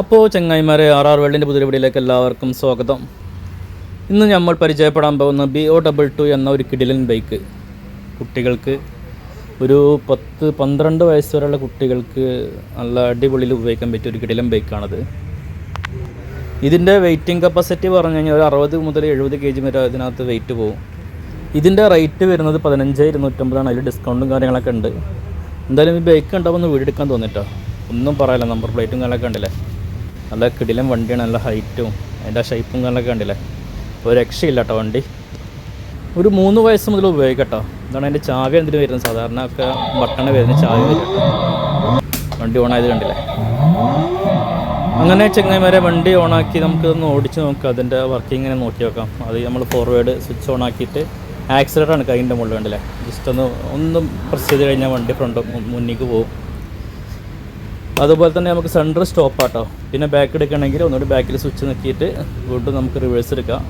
അപ്പോൾ ചങ്ങായിമാരെ R R വേൾഡിന്റെ പുതിയ വീഡിയോയിലേക്ക് എല്ലാവർക്കും സ്വാഗതം. ഇന്ന് നമ്മൾ പരിചയപ്പെടാൻ പോകുന്ന ബി ഒ ഡബിൾ ടു എന്ന ഒരു കിടിലൻ ബൈക്ക് കുട്ടികൾക്ക് ഒരു പത്ത് പന്ത്രണ്ട് വയസ്സ് വരെയുള്ള കുട്ടികൾക്ക് നല്ല അടിപൊളിയിൽ ഉപയോഗിക്കാൻ പറ്റിയ ഒരു കിടിലൻ ബൈക്കാണത് ഇതിന്റെ വെയ്റ്റിംഗ് കപ്പാസിറ്റി പറഞ്ഞു കഴിഞ്ഞാൽ ഒരു അറുപത് മുതൽ എഴുപത് കെ ജി വരെ അതിനകത്ത് വെയിറ്റ് പോകും ഇതിന്റെ റേറ്റ് വരുന്നത് പതിനഞ്ച് ഇരുന്നൂറ്റമ്പതാണ്. അതിൽ ഡിസ്കൗണ്ടും കാര്യങ്ങളൊക്കെ ഉണ്ട്. എന്തായാലും ഈ ബൈക്ക് ഉണ്ടാവുമ്പോൾ ഒന്ന് വീടെടുക്കാൻ തോന്നിട്ടോ. ഒന്നും പറയല്ല നമ്പർ പ്ലേറ്റും കാര്യങ്ങളൊക്കെ കണ്ടില്ലേ? നല്ല കിടിലും വണ്ടിയാണ് നല്ല ഹൈറ്റും അതിന്റെ ഷേപ്പും കാര്യങ്ങളൊക്കെ കണ്ടില്ലേ? ഒരു രക്ഷയില്ല കേട്ടോ വണ്ടി. ഒരു മൂന്ന് വയസ്സ് മുതൽ ഉപയോഗിക്കാം കേട്ടോ ഇതാണ് അതിന്റെ ചാവി എന്തിനു വരുന്നത്? സാധാരണ ഒക്കെ ബട്ടണ് വരുന്ന ചാവി വണ്ടി ഓണായത് കണ്ടില്ലേ? അങ്ങനെ ചെങ്ങന്മാരെ വണ്ടി ഓണാക്കി നമുക്ക് ഒന്ന് ഓടിച്ച് നോക്കാം. അതിന്റെ വർക്കിംഗ് ഇങ്ങനെ നോക്കി നോക്കാം. അത് നമ്മൾ ഫോർവേഡ് സ്വിച്ച് ആക്സിഡന്റ് ആണ് കൈന്റെ മുകളിൽ കണ്ടില്ലേ? ജസ്റ്റ് ഒന്ന് ഒന്ന് പ്രസ് ചെയ്ത് കഴിഞ്ഞാൽ വണ്ടി ഫ്രണ്ട് മുന്നിലേക്ക് പോകും. അതുപോലെ തന്നെ നമുക്ക് സെന്റർ സ്റ്റോപ്പ് ആട്ടോ. പിന്നെ ബാക്ക് എടുക്കണമെങ്കിൽ ഒന്നുകൂടി ബാക്കിൽ സ്വിച്ച് നോക്കിയിട്ട് വീണ്ടും നമുക്ക് റിവേഴ്സ് എടുക്കാം.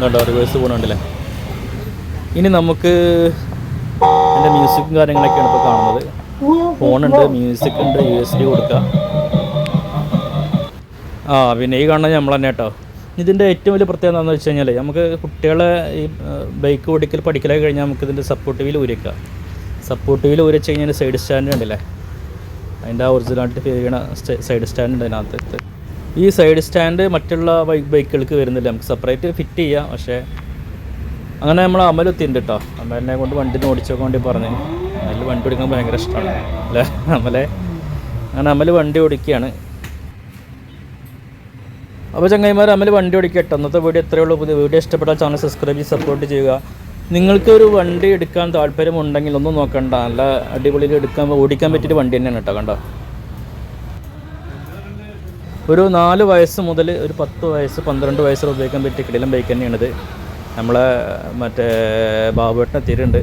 കേട്ടോ റിവേഴ്സ് പോകണുണ്ടല്ലേ ഇനി നമുക്ക് എന്റെ മ്യൂസിക്കും കാര്യങ്ങളൊക്കെയാണ് ഇപ്പോൾ കാണുന്നത്. ഫോണുണ്ട് മ്യൂസിക് ഉണ്ട് യു എസ് ഡി കൊടുക്കുക ആ പിന്നെ ഈ കാണുന്നത് നമ്മൾ തന്നെ കേട്ടോ ഇതിന്റെ ഏറ്റവും വലിയ പ്രത്യേകത എന്താണെന്ന് വെച്ച് കഴിഞ്ഞാൽ നമുക്ക് കുട്ടികളെ ഈ ബൈക്ക് ഓടിക്കൽ പഠിക്കലായി കഴിഞ്ഞാൽ നമുക്ക് ഇതിന്റെ സപ്പോർട്ട് വീൽ ഊരിക്കുക സപ്പോർട്ട് വീൽ ഊരി കഴിഞ്ഞാൽ സൈഡ് സ്റ്റാൻഡ് ഉണ്ടല്ലേ? അതിന്റെ ആ ഒറിജിനാലിറ്റി ഫീൽ ചെയ്യണ സൈഡ് സ്റ്റാൻഡ് ഉണ്ട് അതിനകത്ത്. ഈ സൈഡ് സ്റ്റാൻഡ് മറ്റുള്ള ബൈക്ക് ബൈക്കുകൾക്ക് വരുന്നില്ല. നമുക്ക് സെപ്പറേറ്റ് ഫിറ്റ് ചെയ്യാം. പക്ഷേ അങ്ങനെ നമ്മൾ അമലെത്തിണ്ട് കേട്ടോ അമലിനെ കൊണ്ട് വണ്ടി ഓടിച്ചൊക്കെ വേണ്ടി പറഞ്ഞു. അതിൽ വണ്ടി ഓടിക്കാൻ ഭയങ്കര ഇഷ്ടമാണ് അല്ലേ? അമലെ? അങ്ങനെ അമൽ വണ്ടി ഓടിക്കുകയാണ് അപ്പോൾ ചങ്ങായിമാർ അമ്മൽ വണ്ടി ഓടിക്കട്ടെ അന്നത്തെ വീഡിയോ എത്രയേ ഉള്ളൂ. പുതിയ വീഡിയോ ഇഷ്ടപ്പെട്ടാൽ ചാനൽ സബ്സ്ക്രൈബ് ചെയ്ത് സപ്പോർട്ട് ചെയ്യുക. നിങ്ങൾക്ക് ഒരു വണ്ടി എടുക്കാൻ താല്പര്യമുണ്ടെങ്കിൽ ഒന്നും നോക്കണ്ട. നല്ല അടിപൊളിയിൽ എടുക്കാൻ ഓടിക്കാൻ പറ്റിയൊരു വണ്ടി തന്നെയാണ് കേട്ടോ. കണ്ടോ? ഒരു നാല് വയസ്സ് മുതൽ ഒരു പത്ത് വയസ്സ് പന്ത്രണ്ട് വയസ്സ് ഉപയോഗിക്കാൻ പറ്റിയ കിടിലം ബൈക്ക് തന്നെയാണിത്. നമ്മളെ മറ്റേ ബാബുവേട്ടൻ എത്തിയിട്ടുണ്ട്.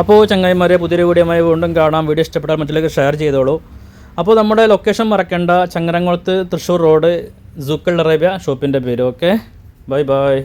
അപ്പോൾ ചങ്ങായിമാരെ പുതിയൊരു വീഡിയോമായി വീണ്ടും കാണാം. വീഡിയോ ഇഷ്ടപ്പെട്ടാൽ മറ്റുള്ളവർക്ക് ഷെയർ ചെയ്തോളൂ. അപ്പോൾ നമ്മുടെ ലൊക്കേഷൻ മറക്കേണ്ട. ചങ്ങരംകുളത്ത് തൃശ്ശൂർ റോഡ് സൂക്കൽ അറേബ്യ ഷോപ്പിന്റെ പേര് ഓക്കെ ബൈ ബൈ.